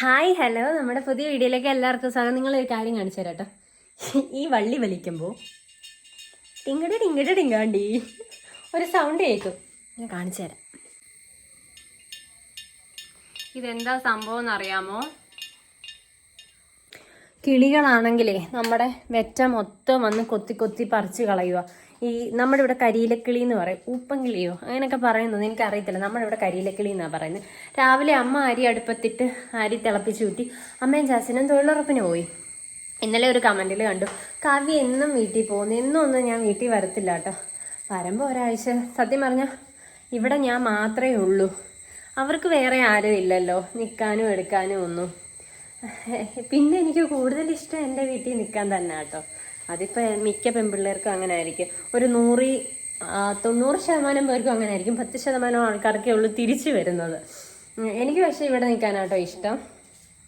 Hi hello. നമ്മുടെ പുതിയ വീഡിയോയിലേക്ക് എല്ലാവർക്കും സ്വാഗതം. നിങ്ങളൊരു കാര്യം കാണിച്ചു തരാം കേട്ടോ. ഈ വള്ളി വലിക്കുമ്പോൾ ടിങ്ങടി ടിങ്ങടി ടിങ്ങാണ്ടി ഒരു സൗണ്ട് കേൾക്കും. ഞാൻ കാണിച്ചു തരാം. ഇതെന്താ സംഭവം എന്നറിയാമോ? കിളികളാണെങ്കിലേ നമ്മുടെ വെറ്റ മൊത്തം വന്ന് കൊത്തി കൊത്തി പറിച്ച് കളയുക ഈ നമ്മുടെ ഇവിടെ കരിയിലക്കിളി എന്ന് പറയും. ഊപ്പൻ കിളിയോ അങ്ങനെയൊക്കെ പറയുന്നത് എനിക്കറിയത്തില്ല. നമ്മുടെ ഇവിടെ കരിയിലക്കിളി എന്നാണ് പറയുന്നത്. രാവിലെ അമ്മ അരി അടുപ്പത്തിട്ട് അരി തിളപ്പിച്ച് കൂട്ടി അമ്മയും ചാച്ചനും തൊഴിലുറപ്പിന് പോയി. ഇന്നലെ ഒരു കമന്റിൽ കണ്ടു കാവ്യ എന്നും വീട്ടിൽ പോകുന്നു. എന്നും ഒന്നും ഞാൻ വീട്ടിൽ വരത്തില്ല കേട്ടോ. വരുമ്പോൾ ഒരാഴ്ച. സത്യം പറഞ്ഞാൽ ഇവിടെ ഞാൻ മാത്രമേ ഉള്ളൂ. അവർക്ക് വേറെ ആരും ഇല്ലല്ലോ. നിൽക്കാനും എടുക്കാനും ഒന്നും. പിന്നെ എനിക്ക് കൂടുതൽ ഇഷ്ടം എന്റെ വീട്ടിൽ നിൽക്കാൻ തന്നെ കേട്ടോ. അതിപ്പോൾ മിക്ക പെൺപിള്ളേർക്കും അങ്ങനെ ആയിരിക്കും ഒരു നൂറി തൊണ്ണൂറ് ശതമാനം പേർക്കും അങ്ങനെ ആയിരിക്കും പത്ത് ശതമാനം ആൾക്കാർക്കേ ഉള്ളൂ തിരിച്ചു വരുന്നത്. എനിക്ക് പക്ഷേ ഇവിടെ നിൽക്കാനാട്ടോ ഇഷ്ടം.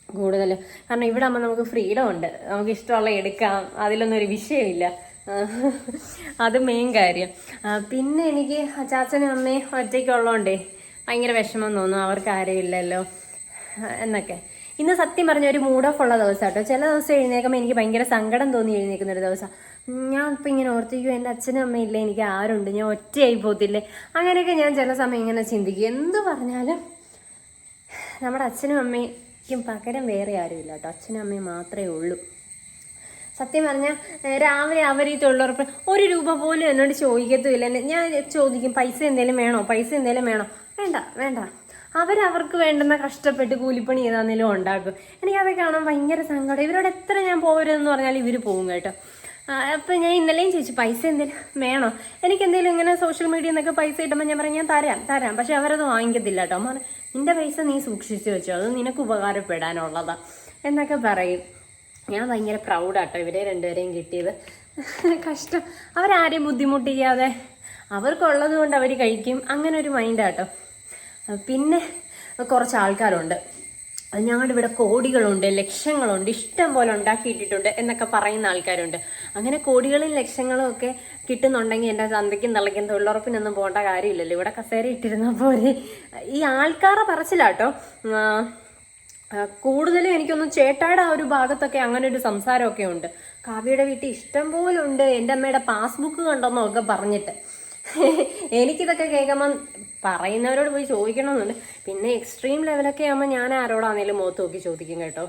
കൂടുതൽ കാരണം ഇവിടെ ആകുമ്പോൾ നമുക്ക് ഫ്രീഡം ഉണ്ട്. നമുക്ക് ഇഷ്ടമുള്ള എടുക്കാം. അതിലൊന്നും ഒരു വിഷയമില്ല. അത് മെയിൻ കാര്യം. പിന്നെ എനിക്ക് അച്ചാച്ചനും അമ്മയും ഒറ്റയ്ക്കുള്ളതുകൊണ്ടേ ഭയങ്കര വിഷമം തോന്നും. അവർക്ക് ആരും ഇല്ലല്ലോ. എന്നൊക്കെ. ഇന്ന് സത്യം പറഞ്ഞ ഒരു മൂഡ് ഓഫ് ഉള്ള ദിവസം കേട്ടോ ചില ദിവസം എഴുന്നേക്കുമ്പോൾ എനിക്ക് ഭയങ്കര സങ്കടം തോന്നി എഴുന്നേക്കുന്ന ഒരു ദിവസം ഞാൻ ഇപ്പം ഇങ്ങനെ ഓർത്തിരിക്കും എന്റെ അച്ഛനും അമ്മ ഇല്ല എനിക്ക് ആരുണ്ട് ഞാൻ ഒറ്റയായി പോകത്തില്ലേ? അങ്ങനെയൊക്കെ ഞാൻ ചില സമയം ഇങ്ങനെ ചിന്തിക്കും. എന്ത് പറഞ്ഞാലും നമ്മുടെ അച്ഛനും അമ്മയ്ക്കും പകരം വേറെ ആരുമില്ല കേട്ടോ. അച്ഛനും അമ്മയും മാത്രമേ ഉള്ളൂ. സത്യം പറഞ്ഞാൽ രാവിലെ അവർ ഈ തൊഴിലുറപ്പ് ഒരു രൂപ പോലും എന്നോട് ചോദിക്കത്തുമില്ല. ഞാൻ ചോദിക്കും പൈസ എന്തെങ്കിലും വേണോ? പൈസ എന്തെങ്കിലും വേണോ? വേണ്ട വേണ്ട. അവരവർക്ക് വേണ്ടുന്ന കഷ്ടപ്പെട്ട് കൂലിപ്പണി ഏതാണെങ്കിലും ഉണ്ടാക്കും. എനിക്കതൊക്കെ കാണാൻ ഭയങ്കര സങ്കടം. ഇവരോട് എത്ര ഞാൻ പോകരുതെന്ന് പറഞ്ഞാൽ ഇവർ പോകും കേട്ടോ. അപ്പം ഞാൻ ഇന്നലെയും ചോദിച്ചു പൈസ എന്തെങ്കിലും വേണോ? എനിക്ക് എന്തെങ്കിലും ഇങ്ങനെ സോഷ്യൽ മീഡിയ നിന്നൊക്കെ പൈസ കിട്ടുമ്പോൾ ഞാൻ പറഞ്ഞു ഞാൻ തരാം തരാം. പക്ഷെ അവരത് വാങ്ങിക്കത്തില്ല കേട്ടോ. അമ്മ നിന്റെ പൈസ നീ സൂക്ഷിച്ചു വെച്ചോ. അത് നിനക്ക് ഉപകാരപ്പെടാനുള്ളതാ. എന്നൊക്കെ പറയും. ഞാൻ ഭയങ്കര പ്രൗഡാട്ടോ ഇവരെ രണ്ടുപേരെയും കിട്ടിയത്. കഷ്ടം. അവരാരെയും ബുദ്ധിമുട്ടിക്കാതെ അവർക്കുള്ളത് കൊണ്ട് അവർ കഴിക്കും. അങ്ങനെ ഒരു മൈൻഡാട്ടോ പിന്നെ കുറച്ച് ആൾക്കാരുണ്ട്. ഞങ്ങളുടെ ഇവിടെ കോടികളുണ്ട് ലക്ഷങ്ങളുണ്ട് ഇഷ്ടം പോലെ ഉണ്ടാക്കിയിട്ടിട്ടുണ്ട് എന്നൊക്കെ പറയുന്ന ആൾക്കാരുണ്ട്. അങ്ങനെ കോടികളും ലക്ഷങ്ങളും ഒക്കെ കിട്ടുന്നുണ്ടെങ്കിൽ എന്റെ ചന്തയ്ക്കും തള്ളയ്ക്കും തൊഴിലുറപ്പിനൊന്നും പോകേണ്ട കാര്യമില്ലല്ലോ. ഇവിടെ കസേര ഇട്ടിരുന്ന പോലെ ഈ ആൾക്കാരെ പറച്ചിലാട്ടോ. കൂടുതലും എനിക്കൊന്ന് ചേട്ടായുടെ ആ ഒരു ഭാഗത്തൊക്കെ അങ്ങനെ ഒരു സംസാരമൊക്കെ ഉണ്ട്. കാവ്യയുടെ വീട്ടിൽ ഇഷ്ടം പോലെ ഉണ്ട്. എന്റെ അമ്മയുടെ പാസ്ബുക്ക് കണ്ടെന്നൊക്കെ പറഞ്ഞിട്ട്. എനിക്കിതൊക്കെ കേൾക്കുമ്പം പറയുന്നവരോട് പോയി ചോദിക്കണമെന്നുണ്ട്. പിന്നെ എക്സ്ട്രീം ലെവലൊക്കെ ആകുമ്പോൾ ഞാൻ ആരോടാണെങ്കിലും മുഖത്ത് നോക്കി ചോദിക്കും കേട്ടോ.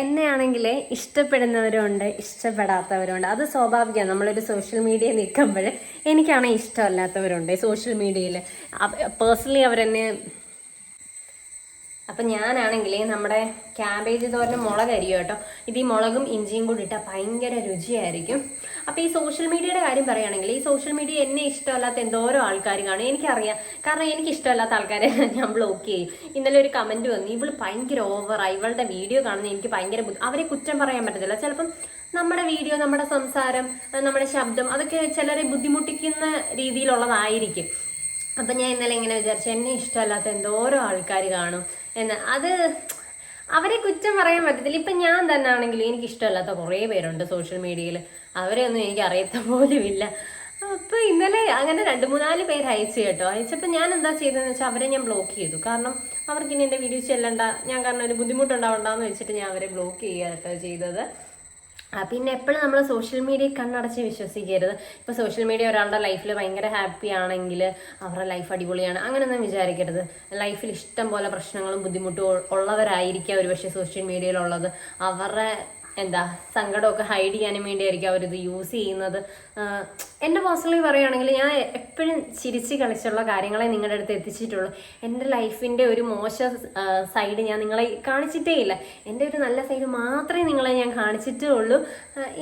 എന്നെ ആണെങ്കിൽ ഇഷ്ടപ്പെടുന്നവരുണ്ട് ഇഷ്ടപ്പെടാത്തവരുണ്ട്. അത് സ്വാഭാവികമാണ്. നമ്മളൊരു സോഷ്യൽ മീഡിയ നിൽക്കുമ്പോൾ എനിക്കാണെങ്കിൽ ഇഷ്ടമല്ലാത്തവരുണ്ട്. സോഷ്യൽ മീഡിയയിൽ പേഴ്സണലി അവരെന്നെ അപ്പം ഞാനാണെങ്കിൽ നമ്മുടെ ക്യാബേജ് തോരന് മുളക് അരിയോ കേട്ടോ. ഇത് ഈ മുളകും ഇഞ്ചിയും കൂടി ഇട്ടാൽ ഭയങ്കര രുചിയായിരിക്കും. അപ്പോൾ ഈ സോഷ്യൽ മീഡിയയുടെ കാര്യം പറയുകയാണെങ്കിൽ ഈ സോഷ്യൽ മീഡിയ എന്നെ ഇഷ്ടമല്ലാത്ത എന്തോരോ ആൾക്കാർ കാണും. എനിക്കറിയാം. കാരണം എനിക്ക് ഇഷ്ടമല്ലാത്ത ആൾക്കാരെ ഞാൻ ബ്ലോക്ക് ചെയ്യും. ഇന്നലെ ഒരു കമന്റ് വന്നു. ഇവൾ ഭയങ്കര ഓവറായി ഇവളുടെ വീഡിയോ കാണുന്ന എനിക്ക് ഭയങ്കര അവരെ കുറ്റം പറയാൻ പറ്റത്തില്ല. ചിലപ്പം നമ്മുടെ വീഡിയോ നമ്മുടെ സംസാരം നമ്മുടെ ശബ്ദം അതൊക്കെ ചിലരെ ബുദ്ധിമുട്ടിക്കുന്ന രീതിയിലുള്ളതായിരിക്കും. അപ്പം ഞാൻ ഇന്നലെ ഇങ്ങനെ വിചാരിച്ചു എന്നെ ഇഷ്ടമല്ലാത്ത എന്തോരോ ആൾക്കാർ കാണും. എന്ന് അത് അവരെ കുറ്റം പറയാൻ പറ്റത്തില്ല. ഇപ്പം ഞാൻ തന്നെ ആണെങ്കിലും എനിക്ക് ഇഷ്ടമല്ലാത്ത കുറേ പേരുണ്ട് സോഷ്യൽ മീഡിയയിൽ അവരെ ഒന്നും എനിക്ക് അറിയത്ത പോലുമില്ല. അപ്പോൾ ഇന്നലെ അങ്ങനെ രണ്ട് മൂന്നാൽ പേര് അയച്ചു കേട്ടോ. അയച്ചപ്പോൾ ഞാൻ എന്താ ചെയ്തതെന്ന് വെച്ചാൽ അവരെ ഞാൻ ബ്ലോക്ക് ചെയ്തു. കാരണം അവർക്ക് ഇനി എന്റെ വീഡിയോസ് ചെല്ലണ്ട. ഞാൻ കാരണം ഒരു ബുദ്ധിമുട്ടുണ്ടാവണ്ടെന്ന് വെച്ചിട്ട് ഞാൻ അവരെ ബ്ലോക്ക് ചെയ്യുക കേട്ടോ ചെയ്തത്. പിന്നെ എപ്പോഴും നമ്മൾ സോഷ്യൽ മീഡിയ കണ്ണടച്ച് വിശ്വസിക്കരുത്. ഇപ്പോൾ സോഷ്യൽ മീഡിയ ഒരാളുടെ ലൈഫിൽ ഭയങ്കര ഹാപ്പി ആണെങ്കിൽ അവരുടെ ലൈഫ് അടിപൊളിയാണ്. അങ്ങനെയൊന്നും വിചാരിക്കരുത്. ലൈഫിൽ ഇഷ്ടം പോലെ പ്രശ്നങ്ങളും ബുദ്ധിമുട്ടും ഉള്ളവരായിരിക്കാം ഒരുപക്ഷെ സോഷ്യൽ മീഡിയയിലുള്ളത് അവരുടെ എന്താ സങ്കടമൊക്കെ ഹൈഡ് ചെയ്യാനും വേണ്ടിയായിരിക്കും അവരിത് യൂസ് ചെയ്യുന്നത്. എന്റെ പേഴ്സണലി പറയുകയാണെങ്കിൽ ഞാൻ എപ്പോഴും ചിരിച്ച് കളിച്ചുള്ള കാര്യങ്ങളെ നിങ്ങളുടെ അടുത്ത് എത്തിച്ചിട്ടുള്ളൂ. എന്റെ ലൈഫിന്റെ ഒരു മോശ സൈഡ് ഞാൻ നിങ്ങളെ കാണിച്ചിട്ടേ ഇല്ല. എന്റെ ഒരു നല്ല സൈഡ് മാത്രമേ നിങ്ങളെ ഞാൻ കാണിച്ചിട്ടേ ഉള്ളൂ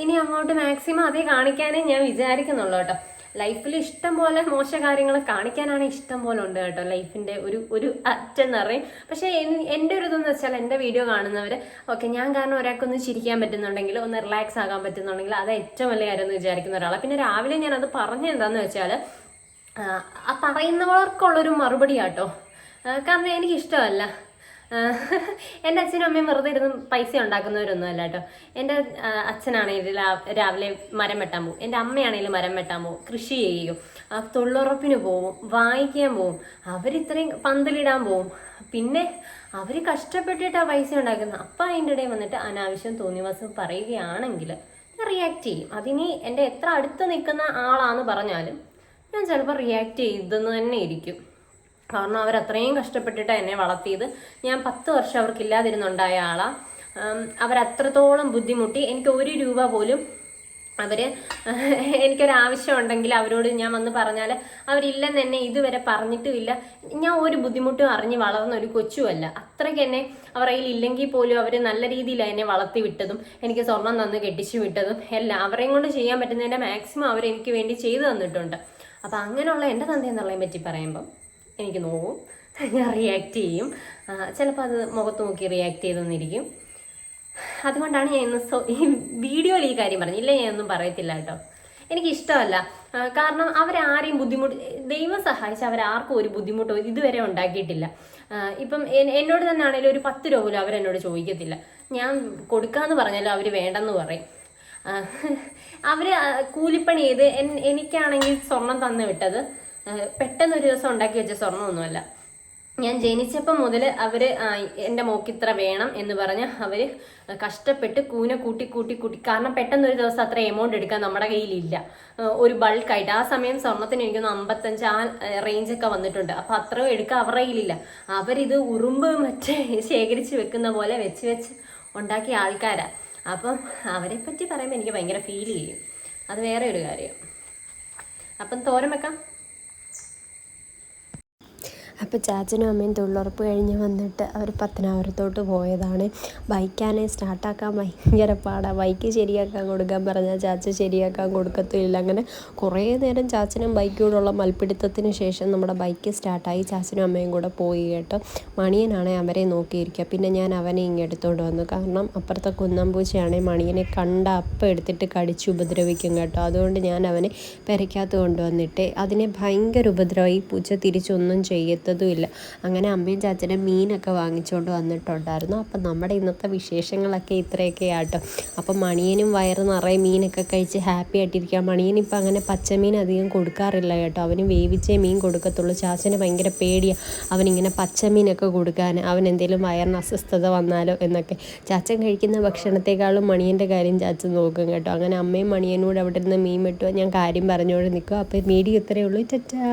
ഇനി അങ്ങോട്ട് മാക്സിമം അതേ കാണിക്കാനേ ഞാൻ വിചാരിക്കുന്നുള്ളൂ കേട്ടോ. ലൈഫിൽ ഇഷ്ടം പോലെ മോശ കാര്യങ്ങൾ കാണിക്കാനാണ് ഇഷ്ടം പോലെ ഉണ്ട് കേട്ടോ ലൈഫിന്റെ ഒരു ഒരു അറ്റെന്ന് പറയും പക്ഷേ എൻ- എന്റെ ഒരു ഇതെന്ന് വെച്ചാൽ എന്റെ വീഡിയോ കാണുന്നവർ ഓക്കെ ഞാൻ കാരണം ഒരാൾക്കൊന്ന് ചിരിക്കാൻ പറ്റുന്നുണ്ടെങ്കിൽ ഒന്ന് റിലാക്സ് ആകാൻ പറ്റുന്നുണ്ടെങ്കിൽ അത് ഏറ്റവും വലിയ കാര്യം എന്ന് വിചാരിക്കുന്ന ഒരാളാണ് പിന്നെ രാവിലെ ഞാൻ അത് പറഞ്ഞു എന്താണെന്ന് വെച്ചാൽ ആ പറയുന്നവർക്കുള്ളൊരു മറുപടി കേട്ടോ കാരണം എനിക്കിഷ്ടമല്ല. എന്റെ അച്ഛനും അമ്മയും വെറുതെ ഇരുന്ന് പൈസ ഉണ്ടാക്കുന്നവരൊന്നും അല്ല കേട്ടോ. എന്റെ അച്ഛനാണെങ്കിൽ രാവിലെ മരം വെട്ടാൻ പോകും എന്റെ അമ്മയാണെങ്കിലും മരം വെട്ടാൻ പോകും കൃഷി ചെയ്യും. തൊഴിലുറപ്പിന് പോവും. വായിക്കാൻ പോവും. അവരിത്രയും പന്തലിടാൻ പോവും. പിന്നെ അവർ കഷ്ടപ്പെട്ടിട്ട് ആ പൈസ ഉണ്ടാക്കുന്നത്. അപ്പം അതിന്റെ ഇടയിൽ വന്നിട്ട് അനാവശ്യം തോന്നിവാസം പറയുകയാണെങ്കിൽ ഞാൻ റിയാക്ട് ചെയ്യും. അതിനി എന്റെ എത്ര അടുത്ത് നിൽക്കുന്ന ആളാന്ന് പറഞ്ഞാലും ഞാൻ ചിലപ്പോൾ റിയാക്ട് ചെയ്തെന്ന് തന്നെ ഇരിക്കും. കാരണം അവർ അത്രയും കഷ്ടപ്പെട്ടിട്ട് എന്നെ വളർത്തിയത്. ഞാൻ പത്ത് വർഷം അവർക്കില്ലാതിരുന്നുണ്ടായ ആളാണ് അവരത്രത്തോളം ബുദ്ധിമുട്ടി. എനിക്ക് ഒരു രൂപ പോലും അവർ എനിക്കൊരാവശ്യം ഉണ്ടെങ്കിൽ അവരോട് ഞാൻ വന്ന് പറഞ്ഞാൽ അവരില്ലെന്ന് എന്നെ ഇതുവരെ പറഞ്ഞിട്ടുമില്ല. ഞാൻ ഒരു ബുദ്ധിമുട്ടും അറിഞ്ഞ് വളർന്ന ഒരു കൊച്ചുമല്ല. അത്രയ്ക്ക് എന്നെ അവർ ഇല്ലെങ്കിൽ പോലും അവർ നല്ല രീതിയിലാണ് എന്നെ വളർത്തി വിട്ടതും എനിക്ക് സ്വർണം തന്ന് കെട്ടിച്ചു വിട്ടതും എല്ലാം അവരെയും കൊണ്ട് ചെയ്യാൻ പറ്റുന്നതിന്റെ മാക്സിമം അവരെനിക്ക് വേണ്ടി ചെയ്തു തന്നിട്ടുണ്ട്. അപ്പം അങ്ങനെയുള്ള എന്റെ തന്തയെന്നുള്ളതിനെ പറ്റി പറയുമ്പം എനിക്ക് നോവും. ഞാൻ റിയാക്റ്റ് ചെയ്യും. ചിലപ്പോൾ അത് മുഖത്ത് നോക്കി റിയാക്ട് ചെയ്തെന്നിരിക്കും. അതുകൊണ്ടാണ് ഞാൻ ഇന്ന് സോ ഈ വീഡിയോയിൽ ഈ കാര്യം പറഞ്ഞില്ല ഞാൻ ഒന്നും പറയത്തില്ല കേട്ടോ. എനിക്കിഷ്ടമല്ല. കാരണം അവരാരെയും ബുദ്ധിമുട്ട് ദൈവം സഹായിച്ച് അവരാർക്കും ഒരു ബുദ്ധിമുട്ടോ ഇതുവരെ ഉണ്ടാക്കിയിട്ടില്ല. ഇപ്പം എന്നോട് തന്നെ ആണെങ്കിലും ഒരു പത്ത് രൂപ പോലും അവരെന്നോട് ചോദിക്കത്തില്ല. ഞാൻ കൊടുക്കാന്ന് പറഞ്ഞാലും അവർ വേണ്ടെന്ന് പറയും. അവർ കൂലിപ്പണി ചെയ്ത് എനിക്കാണെങ്കിൽ സ്വർണം തന്നു വിട്ടത് പെട്ടെന്ന് ഒരു ദിവസം ഉണ്ടാക്കി വെച്ച സ്വർണമൊന്നുമല്ല. ഞാൻ ജനിച്ചപ്പം മുതൽ അവർ എന്റെ മോക്ക് ഇത്ര വേണം എന്ന് പറഞ്ഞ് അവർ കഷ്ടപ്പെട്ട് കൂന കൂട്ടി കൂട്ടി കൂട്ടി കാരണം പെട്ടെന്ന് ഒരു ദിവസം അത്ര എമൗണ്ട് എടുക്കാൻ നമ്മുടെ കയ്യിലില്ല. ഒരു ബൾക്കായിട്ട് ആ സമയം സ്വർണത്തിന് എനിക്കൊന്ന് അമ്പത്തഞ്ച് ആ റേഞ്ചൊക്കെ വന്നിട്ടുണ്ട്. അപ്പം അത്രയും എടുക്കാൻ അവരുടെ കയ്യിലില്ല. അവരിത് ഉറുമ്പ് മറ്റേ ശേഖരിച്ച് വെക്കുന്ന പോലെ വെച്ച് വെച്ച് ഉണ്ടാക്കിയ ആൾക്കാരാണ് അപ്പം അവരെ പറ്റി പറയുമ്പോൾ എനിക്ക് ഭയങ്കര ഫീൽ ചെയ്യും. അത് വേറെ ഒരു കാര്യം. അപ്പം തോരൻ വെക്കാം? അപ്പോൾ ചാച്ചനും അമ്മയും തൊഴിലുറപ്പ് കഴിഞ്ഞ് വന്നിട്ട് അവർ പത്തനാപുരത്തോട്ട് പോയതാണ്. ബൈക്കാനെ സ്റ്റാർട്ടാക്കാൻ ഭയങ്കര പാടാണ് ബൈക്ക് ശരിയാക്കാൻ കൊടുക്കാൻ പറഞ്ഞാൽ ചാച്ച ശരിയാക്കാൻ കൊടുക്കത്തില്ല അങ്ങനെ കുറേ നേരം ചാച്ചനും ബൈക്കോടുള്ള മൽപ്പിടുത്തത്തിന് ശേഷം നമ്മുടെ ബൈക്ക് സ്റ്റാർട്ടായി. ചാച്ചനും അമ്മയും കൂടെ പോയി കേട്ടോ. മണിയനാണെ അവരെ നോക്കിയിരിക്കുക. പിന്നെ ഞാൻ അവനെ ഇങ്ങ് എടുത്തുകൊണ്ട് വന്നു. കാരണം അപ്പുറത്തെ കുന്നമ്പൂച്ചയാണെ മണിയനെ കണ്ട അപ്പം എടുത്തിട്ട് കടിച്ച് ഉപദ്രവിക്കും കേട്ടോ. അതുകൊണ്ട് ഞാൻ അവനെ പെരയ്ക്കകത്ത് കൊണ്ടുവന്നിട്ട് അതിനെ ഭയങ്കര ഉപദ്രവം ഈ പൂച്ച തിരിച്ചൊന്നും ചെയ്യത്തതുമില്ല അങ്ങനെ അമ്മയും ചാച്ചനും മീനൊക്കെ വാങ്ങിച്ചുകൊണ്ട് വന്നിട്ടുണ്ടായിരുന്നു. അപ്പം നമ്മുടെ ഇന്നത്തെ വിശേഷങ്ങളൊക്കെ ഇത്രയൊക്കെ ആട്ടോ അപ്പം മണിയനും വയറ് നിറയെ മീനൊക്കെ കഴിച്ച് ഹാപ്പി ആയിട്ടിരിക്കുക മണിയൻ ഇപ്പം അങ്ങനെ പച്ചമീൻ അധികം കൊടുക്കാറില്ല കേട്ടോ. അവന് വേവിച്ചേ മീൻ കൊടുക്കത്തുള്ളൂ. ചാച്ചന് ഭയങ്കര പേടിയാണ് അവനിങ്ങനെ പച്ചമീനൊക്കെ കൊടുക്കാൻ. അവൻ എന്തെങ്കിലും വയറിന് അസ്വസ്ഥത വന്നാലോ എന്നൊക്കെ. ചാച്ചൻ കഴിക്കുന്ന ഭക്ഷണത്തെക്കാളും മണിയന്റെ കാര്യം ചാച്ചൻ നോക്കും കേട്ടോ. അങ്ങനെ അമ്മയും മണിയനോട് അവിടെ ഇരുന്ന് മീൻ വെട്ടുക ഞാൻ കാര്യം പറഞ്ഞുകൊണ്ട് നിൽക്കുക അപ്പോൾ മീഡിയ ഇത്രയേ ഉള്ളൂ. ചച്ചാ